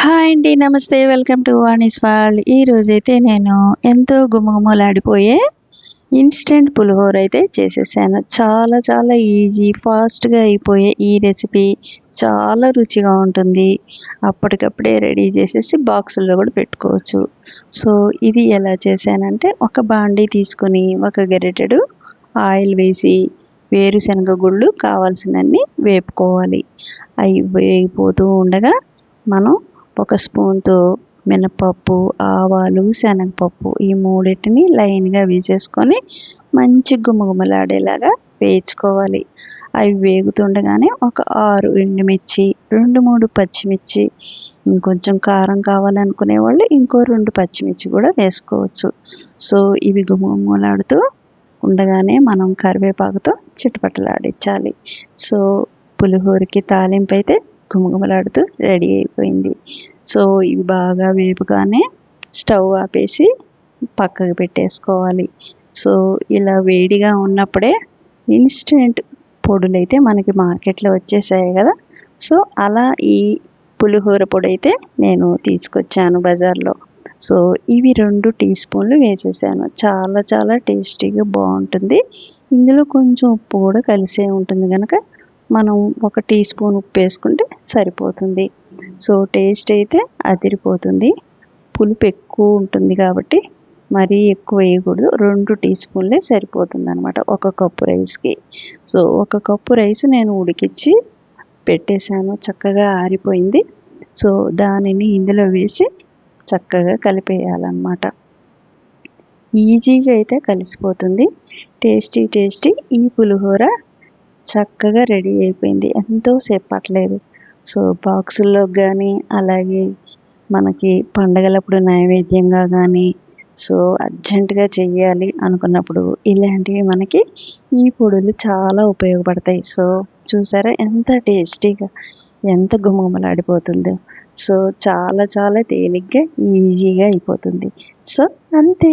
Hi అండి నమస్తే. Welcome to Vani's world. ఈరోజైతే నేను ఎంతో గుమగుమలాడిపోయే ఇన్స్టెంట్ పులిహోర అయితే చేసేసాను. చాలా చాలా ఈజీ ఫాస్ట్గా అయిపోయే ఈ రెసిపీ చాలా రుచిగా ఉంటుంది. అప్పటికప్పుడే రెడీ చేసేసి బాక్సుల్లో కూడా పెట్టుకోవచ్చు. సో ఇది ఎలా చేశానంటే ఒక బాండీ తీసుకొని ఒక గరిటెడు ఆయిల్ వేసి వేరుశనగ గుళ్ళు కావాల్సినన్ని వేపుకోవాలి. అవి వేగిపోతూ ఉండగా మనం ఒక స్పూన్తో మినపప్పు ఆవాలు శనగపప్పు ఈ మూడింటిని లైన్గా వేసేసుకొని మంచి గుమగుమలాడేలాగా వేయించుకోవాలి. అవి వేగుతుండగానే ఒక ఆరు ఎండుమిర్చి రెండు మూడు పచ్చిమిర్చి ఇంకొంచెం కారం కావాలనుకునే వాళ్ళు ఇంకో రెండు పచ్చిమిర్చి కూడా వేసుకోవచ్చు. సో ఇవి గుమగుమలాడుతూ ఉండగానే మనం కరివేపాకుతో చిటపటలాడించాలి. సో పులిహోరకి తాలింపు అయితే గుమగుమలాడుతూ రెడీ అయిపోయింది. సో ఇవి బాగా వేపుగానే స్టవ్ ఆపేసి పక్కకు పెట్టేసుకోవాలి. సో ఇలా వేడిగా ఉన్నప్పుడే ఇన్స్టెంట్ పొడులు అయితే మనకి మార్కెట్లో వచ్చేసాయి కదా. సో అలా ఈ పులిహోర పొడి అయితే నేను తీసుకొచ్చాను బజార్లో. సో ఇవి రెండు టీ స్పూన్లు వేసేసాను. చాలా చాలా టేస్టీగా బాగుంటుంది. ఇందులో కొంచెం ఉప్పు కూడా కలిసే ఉంటుంది కనుక మనం ఒక టీ స్పూన్ ఉప్పు వేసుకుంటే సరిపోతుంది. సో టేస్ట్ అయితే అదిరిపోతుంది. పులుపు ఎక్కువ ఉంటుంది కాబట్టి మరీ ఎక్కువ వేయకూడదు. రెండు టీ స్పూన్లే సరిపోతుంది అనమాట ఒక కప్పు రైస్కి. సో ఒక కప్పు రైస్ నేను ఉడికించి పెట్టేశాను. చక్కగా ఆరిపోయింది. సో దానిని ఇందులో వేసి చక్కగా కలిపేయాలన్నమాట. ఈజీగా అయితే కలిసిపోతుంది. టేస్టీ టేస్టీ ఈ పులిహోర చక్కగా రెడీ అయిపోయింది. ఎంతో సేపు పట్టలేదు. సో బాక్సుల్లో కానీ అలాగే మనకి పండగలప్పుడు నైవేద్యంగా కానీ సో అర్జెంటుగా చెయ్యాలి అనుకున్నప్పుడు ఇలాంటివి మనకి ఈ పొడులు చాలా ఉపయోగపడతాయి. సో చూసారా ఎంత టేస్టీగా ఎంత గుమగుమలాడిపోతుందో. సో చాలా చాలా తేలిగ్గా ఈజీగా అయిపోతుంది. సో అంతే.